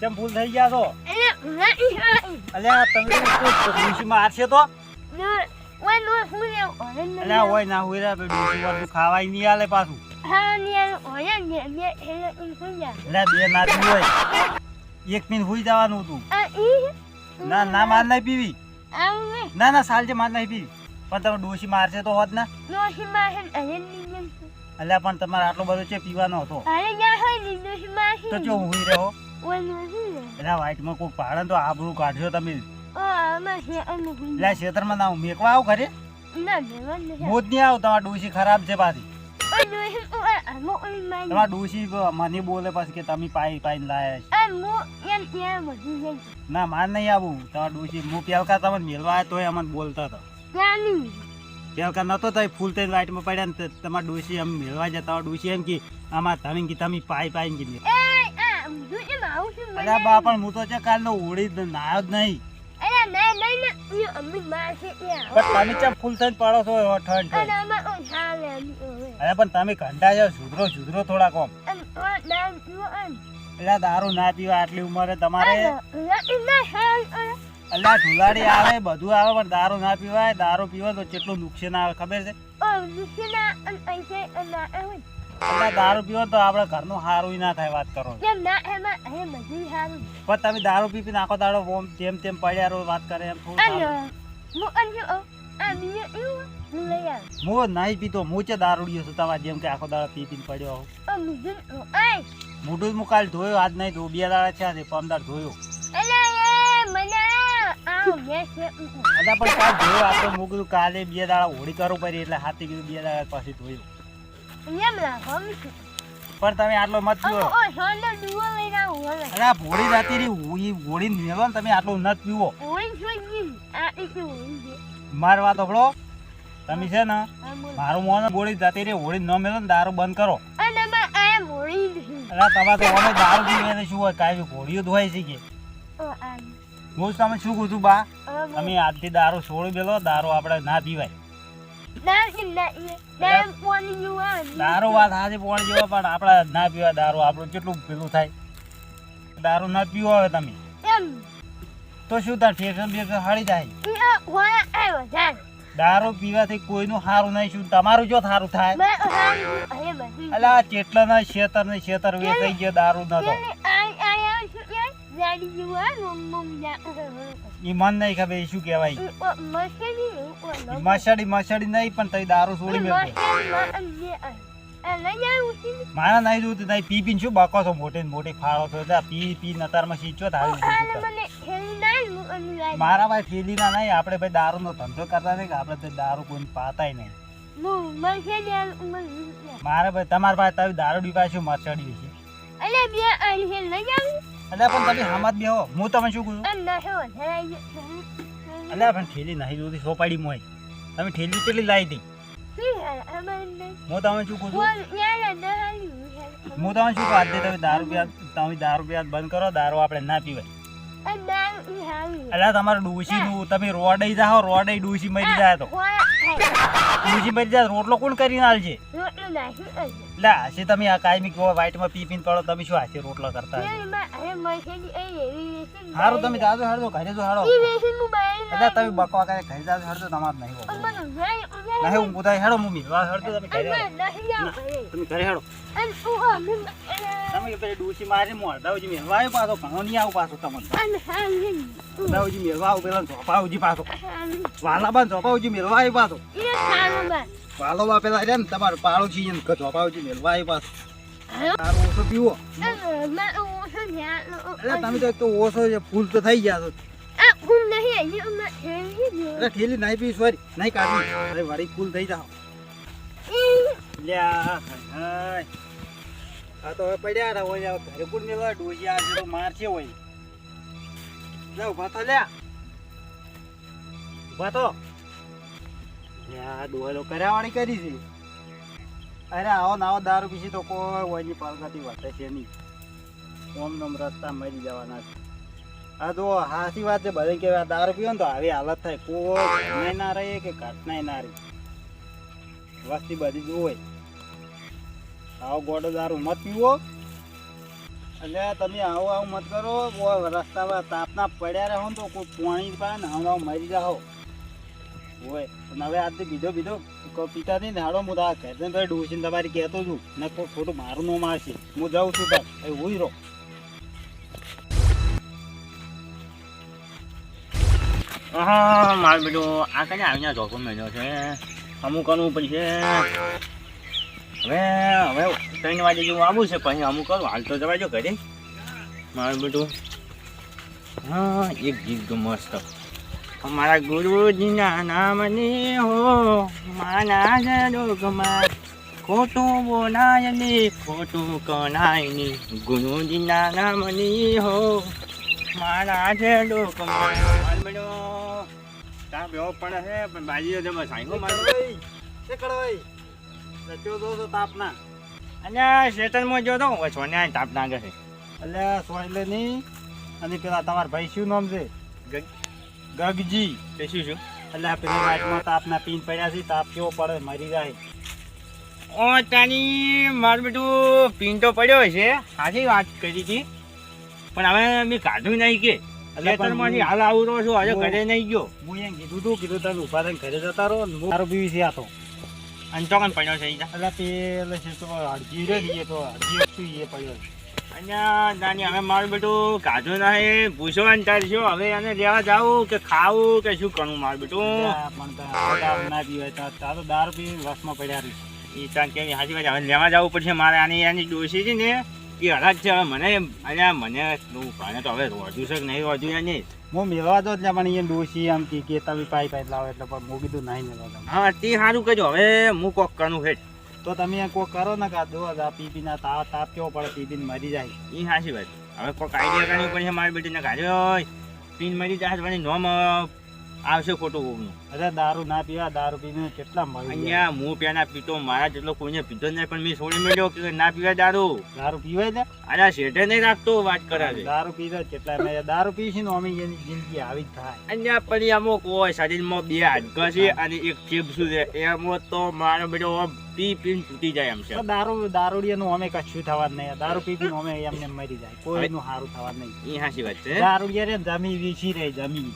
કેમ ફૂલ થઈ ગયા છો. અલ્યા તમે મારશે તો અલ્યા હોય ના હોય રે ખાવાય નહીં આલે પાછું. અલ્યા બે હોય એક મિનિટ હુઈ જવાનું હતું ના ના માર નહીં પીવી ના ના સાલ છે માર નહીં પીવી પણ તમે ડોશી મારશે તો હોત ના? ડોશી મારશે અલ્યા પણ તમારે આટલો બધો છે પીવાનો હતો. અરે ya હોય ડોશી મારશે તો જો હુઈ રહ્યો. એટલે વાઈટમાં કોઈક પાડે તો આબરૂ કાઢશો તમે. amo ખેતરમાં ના મેકવા આવું ખરે? No, no, no, no. હું જ નહીં આવું તમારા ડોશી ખરાબ છે પાછી. તમારા ડોશી મને બોલે પછી કે તમે પાઈ પાઈને લાયા. ના માર નહીં આવું. તમારા ડોશી હું પેલકા તમને મેળવા આવ્યો તોય અમને બોલતા હતા. Dani. પેલકા નતો તો ફૂલ થઈને વાઈટમાં પડ્યા ને તો તમારી ડોશી એમ મેળવા જાય તમારી ડોશી એમ કે આમાં તમે કે તમે પાઈ પાઈ કે અલ્યા બા પણ હું તો છે કાલનો ઓળી જ નાયો જ નહીં Ana, નહીં na, na, yo, ami, más, ya. પણ તમે ચમ ફૂલ થઈને પડો છો એવો ઠંડ અરે ami, oye. અરે પણ તમે ઘંટા છો સુધરો સુધરો થોડા કોમ. એટલે દારૂ ના પીવા આટલી ઉંમરે તમારે એટલે ઢુલાડી આવે બધું આવે પણ દારૂ ના પીવાય. દારૂ પીવો તો કેટલું નુકસાન આવે ખબર છે? દારૂ પીવો તો આપણે ઘરનું સારું ના થાય વાત કરો. પણ તમે દારૂ પી નાખો દાડો ઓમ જેમ તેમ પડ્યા રહો વાત કરે એમ થોડું. હું નહીં પીતો હું છે દારૂડિયો છું તમારે જેમ કે આખો દાડો પી પીને પડ્યો. મોઢું હું ધોયો આજ નહીં ધોયો બે દાડા છે પંદર ધોયો. એટલે પણ કાલ ધોયો આપણે મૂક કાલે બે દાડા હોળી કરવું પડી એટલે હાથી કીધું બે દાડા પછી ધોયો. એમ hom, પણ તમે આટલો મત પીવો અરે ભોળી રાતી રી હોળી હોળી ને તમે આટલું ન પીવો hindi. વાત સાંભળો. તમે છે ને મારું મોન ગોળી જતી રહી હોળી ન મેલો ને દારૂ બંધ કરો. એટલે તમારે તો અમે દારૂ પીવે શું હોય કાંઈ ઘોડીઓ જ હોય છે કે? હું તમે શું કહું છું બા? અમે આજથી દારૂ છોડી દેલો દારૂ આપણે ના પીવાય. દારૂ વાત હાથી પોણ જેવો પણ આપણે ના પીવાય દારૂ. આપણું કેટલું પેલું થાય? દારૂ ના પીવો હવે તમે. તો શું તાર ફેશન બેશન હળી જાય. દારૂ પીવાથી કોઈનું સારું નહીં શું તમારું જો સારું થાય? અલા ay, ay, ba, એટલે ના શેતર ને શેતર વેચાઈ ગયો દારૂ ay, you are, mum, mum, ઈ મન નહીં ખબર શું કહેવાય. મસડી મસડી નહીં પણ તઈ દારૂ છોડી usin, મારા નહીં જોતું નહીં પી પીને શું બકો છો? મોટે ને મોટી ફાળો છો એટલે પી પી નતારમાં સીચો થાય મારા ભાઈ ઠેલીના નહીં આપણે ભાઈ દારૂનો ધંધો કરતા નહીં કે આપણે તો દારૂ કોઈને પાતાય નહીં. મારે ભાઈ તમારા ભાઈ તારી દારૂ પીવા શું મસડી છે? અલે બે અહીં helnan yan, એટલે પણ તમે હામત બેહો. હું તમે શું કહું એટલે પણ ઠેલી નહીં જોતી સોપાડી મોય તમે ઠેલી કેટલી લાવી હતી? હું તમે શું કહું છું? હું. તમે શું કહું આજે તમે દારૂ પીવા તમે દારૂ પીવા બંધ કરો દારૂ આપણે ના પીવાય. અલ્યા તમારે ડૂસીનું તમે રોડે જાઓ રોડે ડૂસી મરી જાય તો. ડૂસી મરી જાય રોટલો કોણ કરીને આલશે એટલે હાશે તમે આ કાયમી કહો વાઈટમાં પી પીને પડો તમે શું હાશે રોટલો કરતા હશો? સારું તમે જાજો હળજો ઘરે જો હળો એટલે તમે બકવા કરે ઘરે જાજો હળજો તમારે નહીં નહીં હું બધાય હેડો મમ્મી. વા હળજો તમે ઘરે તમે ઘરે હેડો તમે પેલી ડૂસી મારી મોઢાવજી મેળવા આવ્યો પાછો ઘણો નહીં આવું પાછો તમને. મોઢાવજી મેળવા આવું પેલા ઝોપાવજી પાછો. વાલા બા ઝોપાવજી મેળવા આવ્યો પાછો. પેલા રે ને તમારો પાળો છે ને ઝોપાવજી મેળવા આવ્યો પાછો તારો ઓછો પીવો. એટલે તમે તો એક તો ઓછો છે ફૂલ તો થઈ ગયા છો. એટલે ઠેલી નહીં પી સોરી નહીં કાઢી અરે વાળી ફૂલ થઈ જાઓ. લ્યા હાય. આ તો હવે પડ્યા હતા હોય ઘરે કોણ મેળવા આ જેવો માર છે હોય. લે ઊભા તો લ્યા. ઊભા તો લ્યા ડોહલો કર્યાવાળી કરી છે. અરે આવો ને આવો, દારૂ પીસી તો કોઈ હોયની વધે છે નહીં. ઓમ નમ રસ્તા મરી જવાના છે. આ તો હાસી વાત છે બધે કે દારૂ પીવો ને તો આવી હાલત થાય. કોઈ ના રહે કે ઘટનાય ના રહે. વસ્તી બધી જોવે આવો ગોડો દારૂ મત પીવો. એટલે તમે આવો, આવું મત કરો. રસ્તામાં તાપના પડ્યા રહો તો કોઈ પાણી પાય ને હમણાં મરી જાઓ. હોય. અને હવે આજથી બીજો બીજો કો- પીતા નહીં ને હું તારા ઘર જઈને ભાઈ ડોસીને તમારી કહેતો છું. ને કોઈ ખોટું મારું નો મારશે હું જાઉં છું રહો. હા મારું બેટું, આ કને આવીને ધોકો મળ્યો છે. અમુક કરવું પડશે. હવે હવે ત્રણ વાગે જેવું આવું છે, પછી અમુક કરું. હાલ તો જવા જો ઘરે. મારું બેટું. હા, એક ગીત મસ્ત. અમારા ગુરુજીના નામની હો માના જરોગમાં ખોટું બોલાય ને ખોટું કનાયની ગુરુજીના નામની હો મારા મારું બેટું તાપ પડે છે પણ બાજીઓ જમા સાંગો મારું. એ કડવાઈ રચ્યો તો તો તાપના. અને શેતરમાં જો તો સોને તાપ નાગે છે. એટલે સોયલે નહીં અને પેલા તમારા ભાઈ શું નામ છે? ગગજી. તે શું છું? એટલે પેલી વાતમાં વાટમાં તાપના પીન પડ્યા છે તાપ કેવો પડે? મરી જાય. ઓ તાની મારું બેટું પીન તો પડ્યો છે. સાચી વાત કરી હતી. પણ હવે મેં કાઢું નહીં કે. ખેતરમાંથી હાલ આવું રહ્યો છું હું- ઘરે નહીં ગયો. હું એમ કીધું તું કીધું તમે ઊભા થઈને ઘરે જતા રહો તારો પીવી છે આ તો. અને ચોકન પડ્યો છે એટલે પેલે છે તો એ તો પડ્યો છે. અને નાની હવે મારું બેટું કાઢું નહીં પૂછવાનું તાર શું હવે એને લેવા જાવું કે ખાવું કે શું કરવું મારું બેટું? પણ ત્યાં દારૂ ના પીવાય તો દારૂ પી વસમાં પડ્યા રહી. ઈ કે હાજી વાત હવે લેવા જવું પડશે. મારે આની એની ડોસી છે ને એ અલગ છે. હવે મને અહીંયા મને ભાને તો હવે રોજુ છે કે નહીં રોજું એની? હું મેળવા દો એટલે પણ એ ડોસી આમ કે તમે પાઈ પાઈ લાવો એટલે પણ હું કીધું નહીં મેળવા હા તે સારું કહેજો હવે હું કોક કરું હેઠ. તો તમે કોઈ કરો ને કા દો આ પીપી ના તાપ તાપ કેવો પડે પીપી મરી જાય. એ સાચી વાત. હવે કોઈ આઈડિયા કરવી પડશે મારી બેટીને કાઢ્યો પીન મરી જાય પછી નોમ આવશે ખોટું કોકનું. અરે દારૂ ના પીવા દારૂ પીને કેટલા મળી અહીંયા હું પેલા પીતો મારા જેટલો કોઈને પીધો નહીં પણ મેં છોડી મેળ્યો કે ના પીવા દારૂ? દારૂ પીવાય ને? અરે શેઠે નહીં રાખતો વાત કરાવે. દારૂ પીવે કેટલા મેં દારૂ પીશી ને અમે એની જિંદગી આવી જ થાય. અહીંયા પણ અમુક હોય શરીરમાં બે હાડકા છે અને એક ચીપ છે. એમાં તો મારો બેટો પી પીને તૂટી જાય એમ છે. દારૂ દારૂડિયાનું અમે કશું થવા નહીં. દારૂ પી પીને અમે એમને મરી જાય. કોઈનું સારું થવા નહીં. એ હાચી વાત છે. દારૂડિયા રે જમી વીસી રહી જમી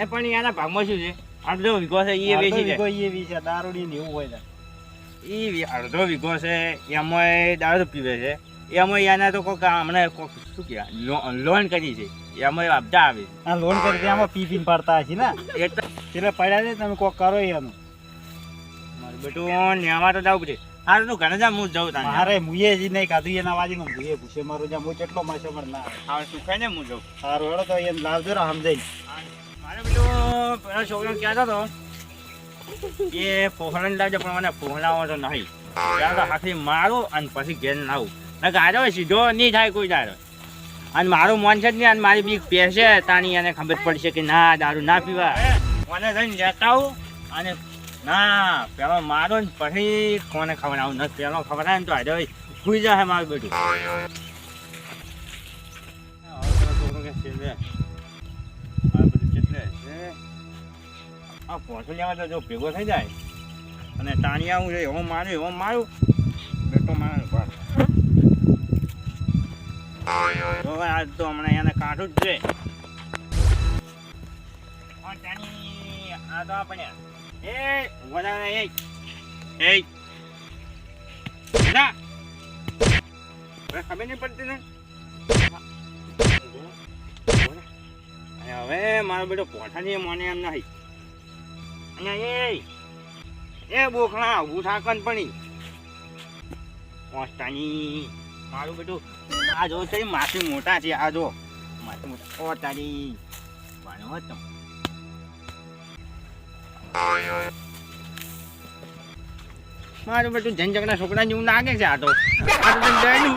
એ પણ એના ભાગમાં શું છે? અડધો વીઘો છે એ વેચી જાય. એ વીસે. દારૂડિયા ને એવું હોય એ અડધો વીઘો છે એમાં દારૂ પીવે છે. એમાં એના તો કોઈક હમણાં કોઈક શું કહેવાય? લોન કરી છે. એમાં આપતા આવે. આ લોન કરી એમાં પી પીને પડતા હશે ને? એટલે એટલે પડ્યા છે તમે કોક કરો એનું. બેટું નેવા તો જવું પડે હારું તું ઘરે જા હું જાઉં તાને મારે મુયે જી નહીં કાધું એના વાજી નું મુયે પૂછે. મારું જા હું કેટલો માછો પણ ના હા હા સુખાય ને હું જાઉં? સારું હેડો તો એમ લાવજો ને સમજાઈ મારે બેટું પેલા છોકરો કહેતો હતો કે પોહળણ લાવજો પણ મને પોહળાવો તો નહીં. ત્યાં તો હાથી મારું અને પછી ઘેર લાવું. ને ગાડો સીધો નહીં થાય કોઈ દાડો. અને મારું મન છે જ નહીં અને મારી બીક પહેરશે તાણી એને ખબર પડશે કે ના દારૂ ના પીવા. મને જઈને લેતા આવું અને ના, પેલો મારો ને પછી કોને ખબર, આવું નથી, પેલો આવે ને તો આજે સુઈ જાય મારું બેટું. આ પોસું તો જો ભેગો થઈ જાય. અને તાણી આવું જોઈએ એવો મારું એવો મારું બેટો મારે આજ તો હમણાં એને કાઢું જ છે. આપણે એ વધારે એ એ ના. ખબર નહીં પડતી ને? હવે મારો બેટો પોઠાની મને એમ નહીં. અને એ એ બોખણા હું થાકન પડી. પોસ્તાની મારું બેટું, આ જો છે માથે મોટા છે, આ જો. માસી મોટા ઓ તારી ભણો હતો મારું બધું જનજગના છોકરા જેવું લાગે છે આ તો. આ તો ડેલું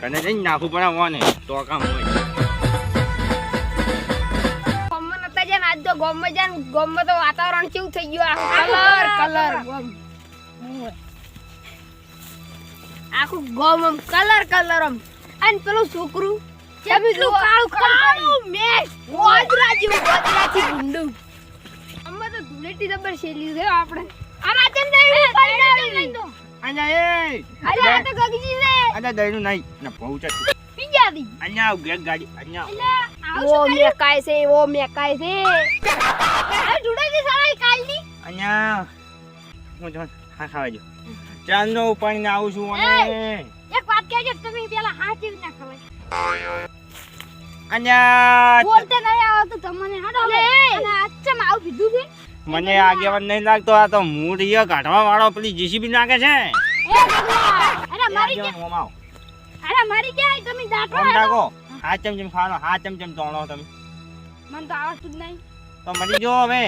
કને જઈને નાખવું પડે વાને તો કામ હોય. ગોમમાં નતા જાય આજ તો ગોમમાં જાય ગોમમાં તો વાતાવરણ કેવું થઈ ગયું? કલર કલર ગોમ. આખું ગોમ આમ કલર કલર આમ. અને પેલું છોકરું કેટલું કાળું કાળું મેં ગોદરા જેવું ગોદરાથી ગુંડું આમાં ધૂળેટી જબર શેલ્યું છે આપણે. આ રાચન દઈ કઈ ના અહીંયા એ! અરે આ તો ગગજી છે. અહીંયા દહીંનું નહીં. ને પહોંચે પીજા દી. અહીંયા આવ ગેગ ગાડી અહીંયા ઓ મે કાય છે ઓ મેકાય છે. અરે ધૂળેટી સારા કાલની? અહીંયા હું જો હા ખાવા જો. ચાંદનો ઉપાડીને આવું છું અને એક વાત કહેજો તમે પેલા હાચી ના ખવાય. અહીંયા બોલતે નહીં આવતું તમને હડો અને અચ્છા આવું કીધું છે? મને આગેવાન નહીં લાગતો આ તો મૂળિયો કાઢવા વાળો પેલી જીસીબી નાખે છે. અરે મારી. કે અરે મારી કે તમે દાંતો ઓમ હા ચમચમ હા તોણો તમે. મને તો આવડતું જ નહીં. તો મરી જો હવે.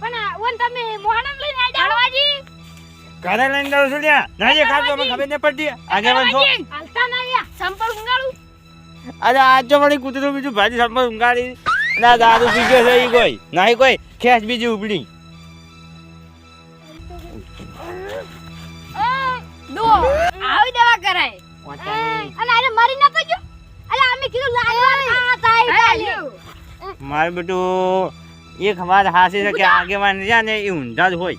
પણ ઓન તમે મોહનમ લઈને આઈ જાળવાજી ઘરે લઈને છું ના જે અમે ખબર નહીં પડતી. આગેવાન છો. હાલતા ના સંપર્ક ઉંગાડું. અરે આજ વળી કૂતરું બીજું ભાજી સંપર ઊંઘાડી અને આ દારૂ પી છે એ કોઈ. નહીં કોઈ. ખેસ બીજી ઉપડી. દો આવી દવા કરાય. અને અરે મારી અમે કીધું આ બેટું એક વાત હાસી છે કે આગેવાન છે ને એ ઊંધા જ હોય.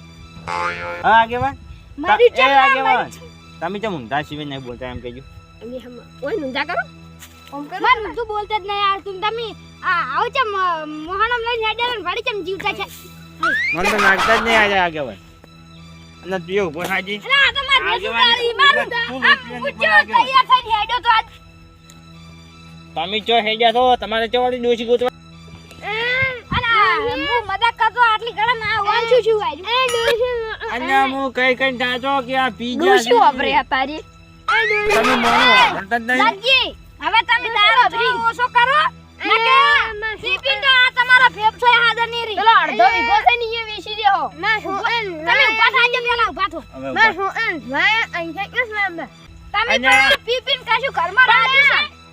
હા આગેવાન? મારી આગેવાન. તમે કેમ ઊંધા સિવાય નહીં બોલતા એમ કહેજો. અમે હમ ઓય નુંદા કરો? ઓમ કરો. બોલતા જ નહીં યાર તું તમે આ આવો છે મોહણમ લઈને હેડે ને વળી ચમ જીવતા છે. મને તો નાખતા જ નહીં આજે આગેવાન. અને તું ઊભો થાજી અરે આ તો માર રેસુદારી મારું તું પણ આગેવાન. તૈયાર થઈને હેડ્યો તો આજ. તમે ચો હે ગયા તમારે ચો વાળી ડોશી ગોતવા જ હવે તમે દારૂ ઓછો કરો? સીપી તો આ તમારા ફેફસો હાજર નહીં રહી. પેલો અડધો વીઘો છે ને એ વેચી દેહો તમે તમે પણ કશું ઘરમાં છે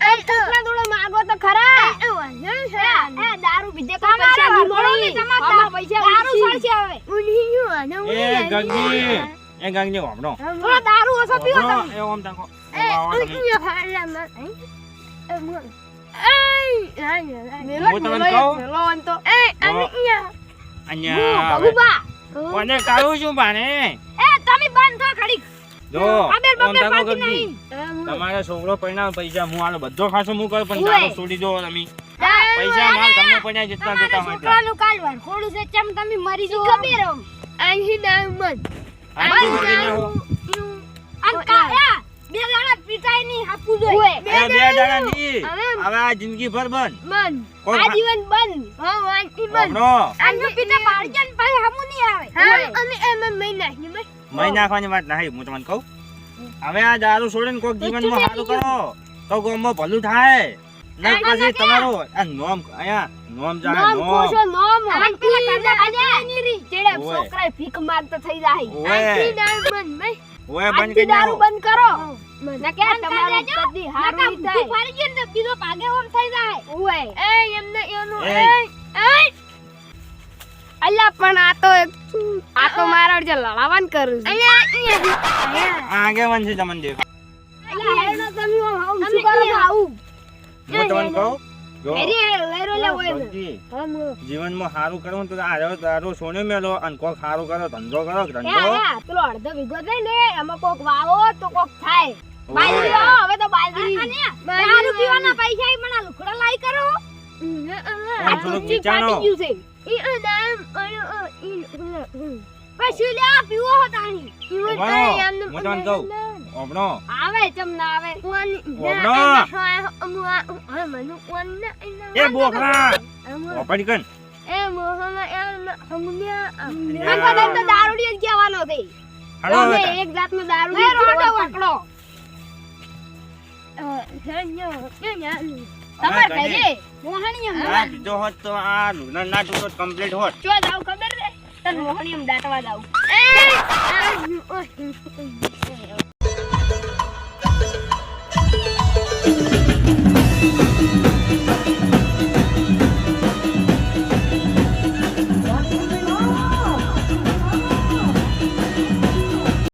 એ માગો તો ખરા. એ દારૂ પીધે કોઈ પૈસા નહીં તમારા પૈસા દારૂ સળશે હવે. એ ગંગી. એ ગંગી વાપરો થોડો દારૂ ઓછો પીવો તમે. એ ઓમ તાકો વાવો તમે. મેલો હું તમને મેલો કહું? મેલો અંતો અહીંયા. હવે. બબુબા કોને કહું છું બાને? એ તમે બંધ થો ખડી જો ખબર બબેર પાકી નહીં તમારો છોકરો પૈણા પૈસા હું આલો બધો ખાસો હું કર પણ તારો છોડી દો તમે. પૈસા માર તમને પૈણા જેટલા જોતા હોય. છોકરાનું કાલવાર ખોડું છે ચમ તમે મરી જો ખબર હો અહીં દામન આટલી બધી ન હો. અન કાયા બે જણા પિતાયની હાપુ જોઈ. બે જણા ની હવે આ જિંદગી ભર બંધ. બંધ કોણ ખા- બંધ. હા વાંચી વાપરો. આનો પિતા બાળજન પાસે હમુ નહીં આવે. હા? અમે એમ મહિના ની નાખવાની વાત નહીં. હું તમને કહું. હવે આ દારૂ છોડીને કોઈક જીવનમાં સારું કરો. તો ગામમાં ભલું થાય. નહીં પછી તમારું આ નોમ અહીંયા નોમ જાણે નોમ કોશો નામ. અને પેલા કરતા બન્યા રી જેડે ઓય. ભીખ માંગતો થઈ જાય. આજથી દારૂ બંધ ભાઈ ઓય બંધ કરી દારૂ બંધ કરો. ના કે તમારું કદી હારું થાય ફાડી ગયું ને બીજો પાગે ઓમ થઈ જાય. ઓય. એ એમને એનું એ. એ અલ્લા પણ આ તો આ તો મારા જે લડાવાન કરું છું. આ આગેવાન છે તમને દેખ અલ્લા હેડો તમે હું શું કરો આવું. હું તમને કહું જો. જીવનમાં સારું કરવું તો આ તારો સોનો મેલો અને કોક સારું કરો ધંધો કરો ધંધો. પેલો અડધો વિગો થાય ને એમાં કોક વાવો તો કોક થાય. બાજરી હવે તો બાજરી. દારૂ પીવાના પૈસા ઈ પણ આ લાઈ કરો. આ વિચારો. ફાટી ગયું ઈ પછી લે પીવો હો તાણી. પીવો તાણી હું ઓપણો આવે ચમ ના આવે ઓબણો એ બોકરા ઓપડી કન એ મોહના એ આમ બધા તો દારૂડી જ કહેવાનો છે હાલો એક જાતનો દારૂડી જ રોટો પકડો તમાર ઘરે મોહણીયમ આ હોત તો આ લુગડા ના ટૂંકો કમ્પ્લીટ હોત ચો જાવ ખબર છે તને મોહણીયમ દાટવા જાવ